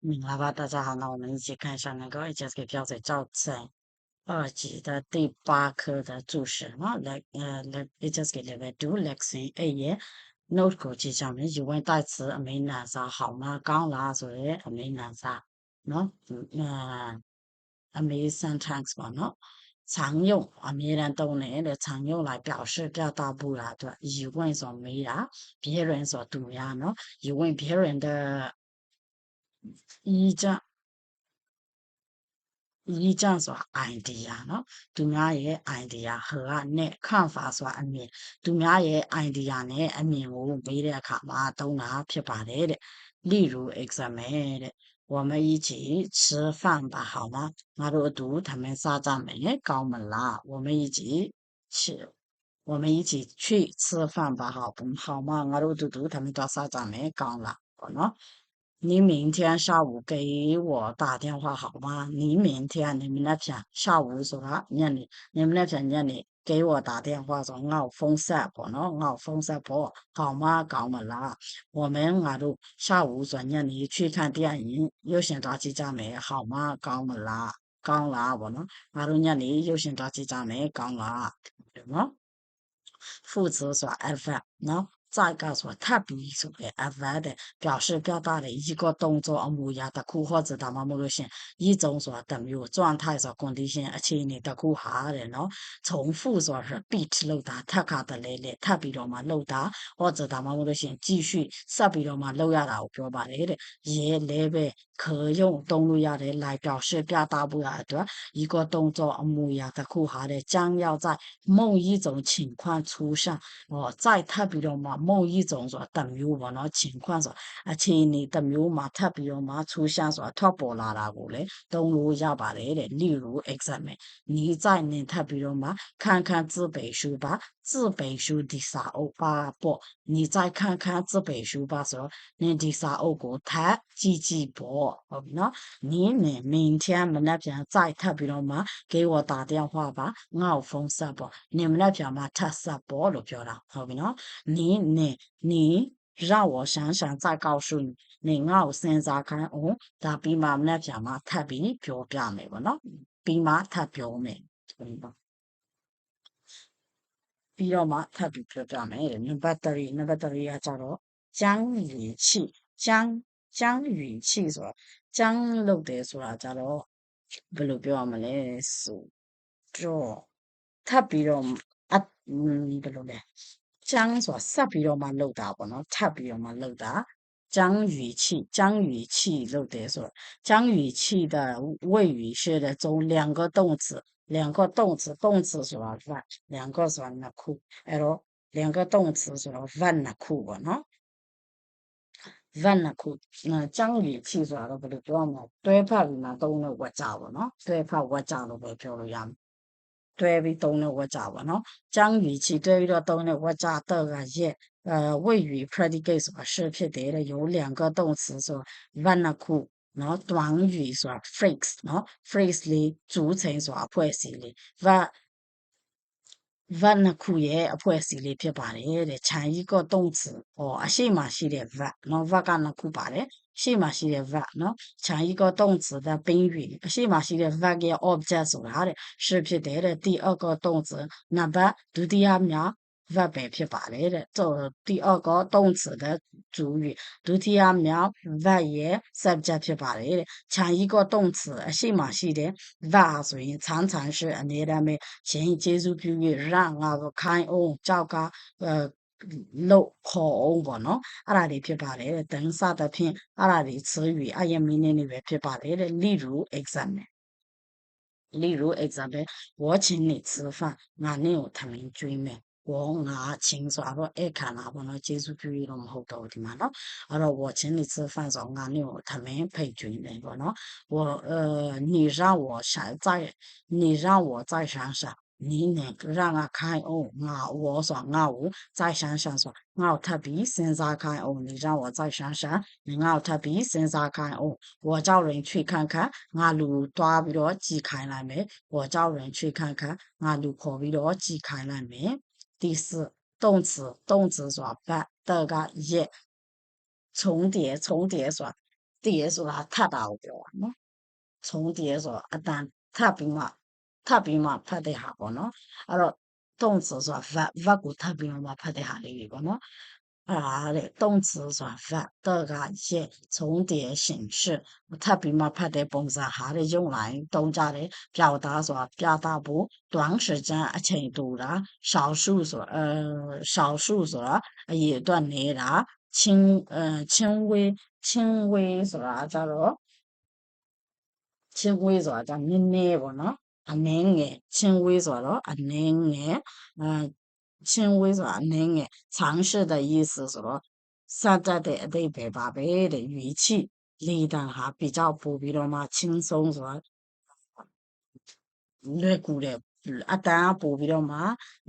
明白吧？大家好，那我们一起看一下那个 HSK 标准教材二级的第八课的注释啊，来呃来 HSK level two lesson A ရဲ့ note ကိုကြည့်ကြမယ်ယူဝင်တိုက်词အမေးနာစာဟောင်းမကောင်းလားဆိုရဲအမေးနာစာနော်အဲအမေး sentence ပေါ့နော်常用အမြဲတမ်းသုံးတယ်တဲ့常用来表示表达不啦အတွက်疑问ဆိုမေးတာ别人ဆိုသူများနော်疑问别人的 意见意见ဆိုတာ idea နော်သူများရဲ့ idea ဟောကနဲ့看法ဆိုတာအမြင်သူများရဲ့ idea နဲ့အမြင်ကိုမေးတဲ့အခါမှာသုံးတာဖြစ်ပါတယ်တဲ့例如 example တဲ့我们一起吃饭吧好吗ငါတို့အတူထမင်းစားကြမယ်ကောင်းမလား我们一起吃我们一起去吃饭吧好不好吗ငါတို့အတူတူထမင်းသွားစားကြမယ်ကော 你明天下午给我打电话好吗？你明天你们那天下午说吧？念你你们那天念你给我打电话说我风湿婆呢？我风湿不好吗？搞么啦？我们俺都下午说念你去看电影，又想打几张没好吗？搞么啦？搞啦我呢？俺都念你又想打几张没搞啦？对吗？副词说 f 呢？No? 再告诉我，别比种的阿外的表示表达的一个动作啊模样的哭或者他妈妈个性，一种说等于状态说功底性，而且你的哭喊的喏，重复说是彼此漏达，他看到来来，他比如嘛漏哒，或者他妈妈个性继续，啥比如嘛漏亚达表白来的，也来呗，可用动物亚的来表示表达不亚的，一个动作啊模样的哭喊的将要在某一种情况出现，哦，在特比如嘛。မှ某一种ဆိုတာတစ်မျိုးပေါ့နော်情况ဆိုအခြေအနေတစ်မျိုးမှာထပ်ပြီးတော့မှ出现ဆိုတာထွက်ပေါ်လာတာကိုလေသုံးလို့ရပါတယ်တဲ့例如 example 你在你ထပ်ပြီးတော့မှ看看自北书吧自北书ဒီစာအုပ်ပါပေါ့你再看看自北书吧ဆိုတော့နင်ဒီစာအုပ်ကိုထပ်ကြည့်ကြည့်ပေါ့ဟုတ်ပြီနော်你呢明天မနက်ဖြန်再ထပ်ပြီးတော့မှ给我打电话吧ငါ့ကိုဖုန်းဆက်ပေါ့နင်မနက်ဖြန်မှထပ်ဆက်ပေါ့လို့ပြောတာဟုတ်ပြီနော် 你呢你让我想想再告诉你你ငါ့ကိုစဉ်းစားခိုင်းအောင်ဒါပြီးမှမနက်ဖြန်မှထပ်ပြီးပြောပြမယ်ပေါ့နော်ပြီးမှထပ်ပြောမယ်ဟုတ်ပြီပေါ့ပြီးတော့မှထပ်ပြီးပြောပြမယ်တဲ့နံပါတ်3နံပါတ်3ကကြတော့将语气将将语气ဆိုတော့将လုပ်တယ်ဆိုတာကြတော့ဘယ်လိုပြောရမလဲဆိုတော့ထပ်ပြီးတော့အဘယ်လိုလဲ 将ဆိုတာဆက်ပြီးတော့မှလုပ်တာပေါ့နော်ထပ်ပြီးတော့မှလုပ်တာ将语气将语气လုပ်တယ်ဆိုတော့将语气的谓语是的中两个动词两个动词动词ဆိုတာ verb 两个ဆိုတာနှစ်ခုအဲ့တော့两个动词ဆိုတော့ verb နှစ်ခုပေါ့နော် verb နှစ်ခု将语气ဆိုတာတော့ဘယ်လိုပြောမလဲတွဲဖက်ပြီးမှသုံးတဲ့ဝါကြပေါ့နော်တွဲဖက်ဝါကြလို့ပဲပြောလို့ရမယ် တွဲပြီးသုံးတဲ့ဝါကြပေါ့နော်将语气တွဲပြီးတော့သုံးတဲ့ဝါကြတော့ကရဲ့呃谓语 predicate ဆိုတာ是ဖြစ်တယ်တဲ့有两个动词ဆို verb နှစ်ခုနော်短语ဆိုတာ phrase နော် phrase လေး组成ဆိုတာအဖွဲ့အစည်းလေး verb verb နှစ်ခုရဲ့အဖွဲ့အစည်းလေးဖြစ်ပါတယ်တဲ့ခြံကြီးက动词ဟောအရှိမရှိတဲ့ verb နော် verb ကနှစ်ခုပါတယ်ရှေ့မှာရှိတဲ့ verb နော်ခြံကြီးက动词的宾语အရှိမရှိတဲ့ verb ရဲ့ object ဆိုတာတဲ့是ဖြစ်တယ်တဲ့第二个动词နံပါတ်ဒုတိယမြောက် verb ပဲဖြစ်ပါတယ်တဲ့这第二个动词的主语ဒုတိယမြောက် verb ရဲ့ subject ဖြစ်ပါတယ်တဲ့ခြံကြီးက动词အရှိမရှိတဲ့ verb ဆိုရင်常常是အမြဲတမ်းပဲရှင်ကျေးဇူးပြု၍让ငါကိုခိုင်းအောင်ကြောက်ကအဲလို့ခေါ်အောင်ပေါ့နော်အဲ့ဒါတွေဖြစ်ပါတယ်တဲ့等စသဖြင့်အဲ့ဒါတွေ词语အရင် meaning တွေပဲဖြစ်ပါတယ်တဲ့例如 example 例如 example 我请你吃饭ငါနဲ့ကိုထမင်းကျွေး မယ်我ငါချင်းဆိုတော့အဲ့ခါနာပေါ့နော်ကျေးဇူးပြုရတော့မဟုတ်တော့ဒီမှာနော်အဲ့တော့我请你吃饭ဆိုငါနဲ့ကိုထမင်းဖိတ်ကျွေးမယ်ပေါ့နော်我呃你让我想再你让我再想想你呢让我开哦ငါ我ဆိုငါ့ကို再想想ဆိုငါ့ကိုထပ်ပြီးစဉ်းစားခိုင်းအောင်你让我再想想你ငါ့ကိုထပ်ပြီးစဉ်းစားခိုင်းအောင်我叫人去看看ငါလူတွားပြီးတော့ကြည်ခိုင်းလိုက်မယ်我叫人去看看ငါလူခေါ်ပြီးတော့ကြည်ခိုင်းလိုက်မယ် 第四，动词，动词说把这个一重叠，重叠说叠说它到的话呢，重叠说啊，但它比嘛，它比嘛拍的下个呢，啊罗动词说发发过它比嘛拍的下的一个呢，တွေပေါ့နော်အဲ့ဒါတဲ့动词ဆိုတာ verb 的ကရဲ့重叠形式ထပ်ပြီးမှဖတ်တဲ့ပုံစံဟာတဲ့用来သုံးကြတယ်表达ဆိုတာပြတာဖို့短时间အချိန်တူတာ少数ဆိုတာအဲ少数ဆိုတာအရေးအတွက်နေတာ轻အဲ轻微轻微ဆိုတာကြတော့ချင်းဝေးဆိုတာကနည်းနည်းပေါ့နော်အနည်းငယ်ချင်းဝေးဆိုတော့အနည်းငယ်အဲ ချင်းဝေးဆိုတာအနည်းငယ်尝试的意思ဆိုတော့စတတ်တဲ့အတိတ်ပဲပါပဲတဲ့语气လေတံဟာ比较ပို့ပြီးတော့မှ轻松ဆိုတာလွယ်ကူတယ်အတန်ကပို့ပြီးတော့မှ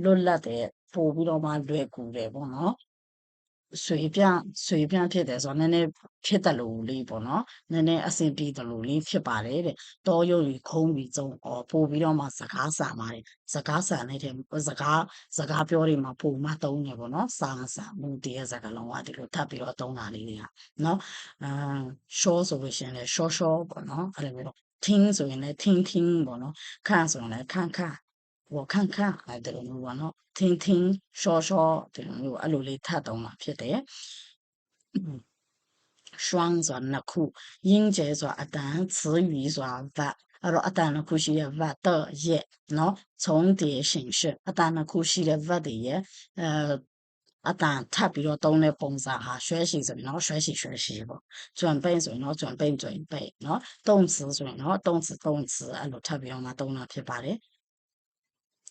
လွတ်လပ်တယ်ပို့ပြီးတော့မှလွယ်ကူတယ်ပေါ့နော် ဆွေပြဆွေပြဖြစ်တယ်ဆိုတော့နည်းနည်းဖြစ်တယ်လို့လေးပေါ့နော်နည်းနည်းအဆင်ပြေတယ်လို့လေးဖြစ်ပါတယ်တဲ့တောရုပ်ကြီးခုံးပြီးဆုံးအော်ပို့ပြီးတော့မှစကားစာပါတယ်စကားစာနဲ့တဲ့စကားစကားပြောတွေမှာပုံမှသုံးတယ်ပေါ့နော်စာစာမူတည်းစကားလုံးကဒီလိုထပ်ပြီးတော့သုံးတာလေးတွေကနော်အာရှောဆိုလို့ရှိရင်လည်းရှောရှောပေါ့နော်အဲ့လိုမျိုး thing ဆိုရင်လည်း thing thing ပေါ့နော်ခန့်ဆိုရင်လည်းခန့်ခန့် 我看看အဲ့ဒါလိုမျိုးပေါ့နော်听听说说ဒီလိုမျိုးအဲ့လိုလေးထပ်သုံးတာဖြစ်တယ်双ဆိုတာနှစ်ခုရင်းကျဲဆိုတာအတန်词语ဆိုတာ verb အဲ့တော့အတန်နှစ်ခုရှိတဲ့ verb 的ရဲ့နော်重叠形式အတန်နှစ်ခုရှိတဲ့ verb တွေရဲ့အဲအတန်ထပ်ပြီးတော့သုံးတဲ့ပုံစံဟာရွှဲရှိဆိုရင်တော့ရွှဲရှိရွှဲရှိပေါ့转背ဆိုရင်တော့转背转背နော်动词ဆိုရင်တော့动词动词အဲ့လိုထပ်ပြီးတော့မှသုံးတာဖြစ်ပါတယ်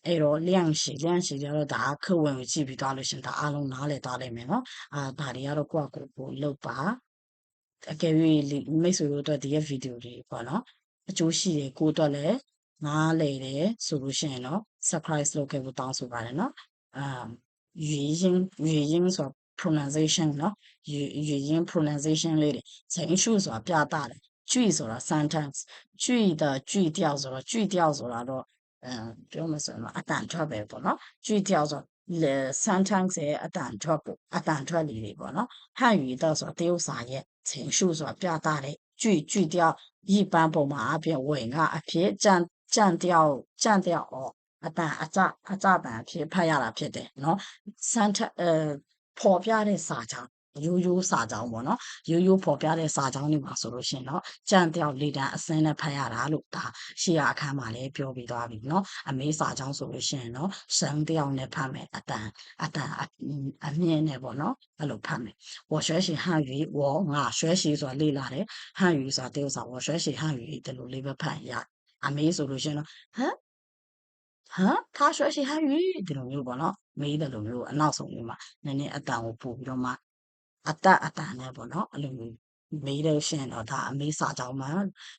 အဲ့တော့လျန့်ရှိလျန့်ရှိကြတော့ဒါခက်ဝင်ကိုကြည့်ပြီးသွားလို့ရှင်ဒါအားလုံးနားလည်သွားလိမ့်မယ်နော်အာဒါတွေကတော့ကိုယ့်အကိုကိုလောက်ပါအကယ်၍မိတ်ဆွေတို့အတွက်ဒီရဲ့ဗီဒီယိုတွေပေါ့နော်အကျိုးရှိတယ်ကိုအတွက်လည်းနားလည်တယ်ဆိုလို့ရှိရင်တော့ surprise လုပ်ခဲ့ဖို့တောင်းဆိုပါတယ်နော်အာ语音语音ဆို pronunciation နော်语语音 pronunciation လေးတွေ情绪ဆိုတာပြတာတယ်句ဆိုတာ sentence 句的句调ဆိုတော့句调ဆိုတာတော့အဲ ပြောမစမ်းအတန်ထွက်ပဲပေါ့နော်句调ဆိုလေ sentence ရဲ့အတန်ထွက်ကိုအတန်ထွက်လေးတွေပေါ့နော်汉语的ဆိုတရုတ်စာရဲ့情绪ဆိုတာပြတာတဲ့句句调一般ပုံမှာအဖြစ်ဝင်ကအဖြစ်ကြံကြံ调ကြံ调哦အတန်အကြအကြတန်အဖြစ်ဖတ်ရတာဖြစ်တယ်နော် sentence အဲပေါ်ပြတဲ့စာကြောင်း ရိုးရိုးစာကြောင်းပေါ့နော်ရိုးရိုးပေါ်ပြတဲ့စာကြောင်းတွေမှာဆိုလို့ရှိရင်တော့ကြံတောက်လေတန်းအစင်းနဲ့ဖတ်ရတာလို့ဒါရှေ့ရအခန်းမှာလည်းပြောပြီးသွားပြီနော်အမေးစာကြောင်းဆိုလို့ရှိရင်တော့စံတယောက်နဲ့ဖတ်မယ်အတန်အတန်အမြင့်နဲ့ပေါ့နော်အဲ့လိုဖတ်မယ်我学习汉语我ငါ学习ဆိုတာလေ့လာတယ်汉语ဆိုတာတရုတ်စာ我学习汉语ဒီလိုလေးပဲဖတ်ရအမေးဆိုလို့ရှိရင်တော့ဟမ်ဟမ်他学习汉语ဒီလိုမျိုးပေါ့နော်မေးတယ်လို့မျိုးအနောက်ဆုံးလေးမှာနည်းနည်းအတန်ကိုပို့ပြီးတော့မှ အတအတန်နဲ့ပေါ့နော်အဲ့လိုမျိုးမေးလို့ရှိရင်တော့ဒါအမေးစာကြောင်းမှာ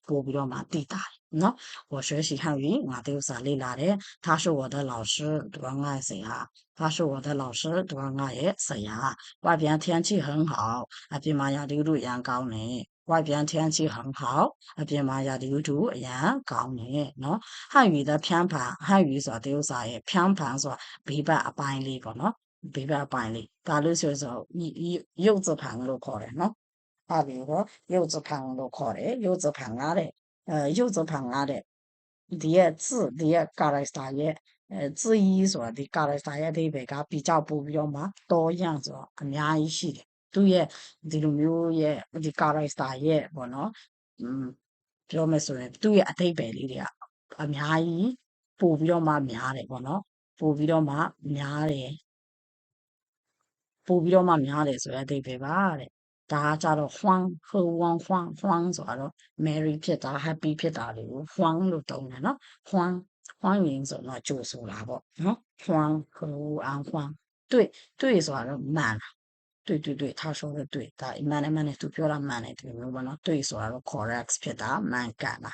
ပို့ပြီးတော့မှသိတာနော်我学习汉语ငါတရုတ်စာလေ့လာတယ်他是我的老师သူကငါရဲ့ဆရာ他是我的老师သူကငါရဲ့ဆရာ外边天气很好အပြင်မှာရာသီဥတုရန်ကောင်းတယ်外边天气很好အပြင်မှာရာသီဥတုအရန်ကောင်းတယ်နော်汉语的偏旁汉语ဆိုတာတရုတ်စာရဲ့偏旁ဆိုတာဘေးဘက်အပိုင်းလေးပေါ့နော် ဘေးဘက်အပိုင်းလေးဒါလို့ဆိုဆိုရုပ်字旁လို့ခေါ်တယ်နော်ဟာပြီးတော့ရုပ်字旁လို့ခေါ်တယ်ရုပ်字旁ကတဲ့အဲရုပ်字旁ကတဲ့ဒီရဲ့字ဒီရဲ့ character ရဲ့အဲ字义ဆိုတာဒီ character ရဲ့အဓိပ္ပာယ်က比较ပို့ပြီးတော့မှ多样ဆိုတော့အများကြီးရှိတယ်သူရဲ့ဒီလိုမျိုးရဲ့ဒီ character ရဲ့ပေါ့နော်อืมပြောမယ်ဆိုရင်သူ့ရဲ့အဓိပ္ပာယ်လေးတွေကအများကြီးပို့ပြီးတော့မှများတယ်ပေါ့နော်ပို့ပြီးတော့မှများတယ် ပို့ပြီးတော့မှများတယ်ဆိုတဲ့အဓိပ္ပာယ်ပါတဲ့ဒါကကြတော့ huang ဟို huang huang huang ဆိုတော့ Mary ဖြစ်တာ happy ဖြစ်တာတွေကို huang လို့တုံးတယ်နော် huang huang ရင်ဆိုတော့ကြိုဆိုတာပေါ့နော် huang ဟို ang huang 对对ဆိုတော့မှန်လား对对对他说的对ဒါမှန်တယ်မှန်တယ်သူပြောတာမှန်တယ်ဒီလိုမျိုးပေါ့နော်对ဆိုတာတော့ correct ဖြစ်တာမှန်ကန်တာ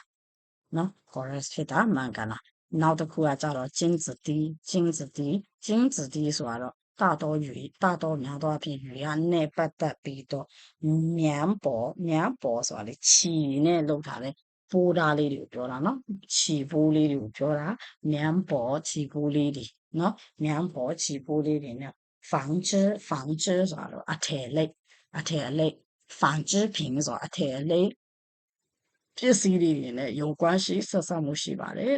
နော် correct ဖြစ်တာမှန်ကန်တာနောက်တစ်ခုကကြတော့金子滴金子滴金子滴ဆိုတော့ 大多语大多များသောအဖြစ်语ရနဲ့ပတ်သက်ပြီးတော့မြန်ပေါ်မြန်ပေါ်ဆိုတာလေခြီနဲ့လောက်ထားတဲ့ပိုးသားလေးတွေကိုပြောတာနော်ခြီပိုးလေးတွေကိုပြောတာမြန်ပေါ်ခြီပိုးလေးတွေနော်မြန်ပေါ်ခြီပိုးလေးတွေနဲ့防止防止ဆိုတာတော့အထည်လိပ်အထည်အလိပ် 反制品ဆိုတာအထည်အလိပ်ပစ္စည်းတွေနဲ့有关系ဆက်ဆက်မှုရှိပါတယ်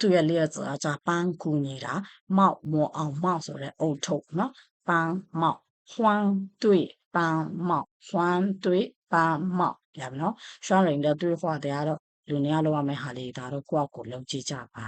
သူ့ရဲ့လျက်စာကြပန်းကူညီတာမောက်မောအောင်မောက်ဆိုတဲ့အုတ်ထုတ်နော်ပန်းမောက်ဟွမ်းတွေ့ပန်းမောက်ဟွမ်းတွေ့ပန်းမောက်ပြန်နော်ရှောင်းရင်လည်းတွေ့ခွာတရားတော့လူနေရလောက်ရမယ့်ဟာလေးဒါတော့ကိုယ့်အကိုလုံးကြည့်ကြပါ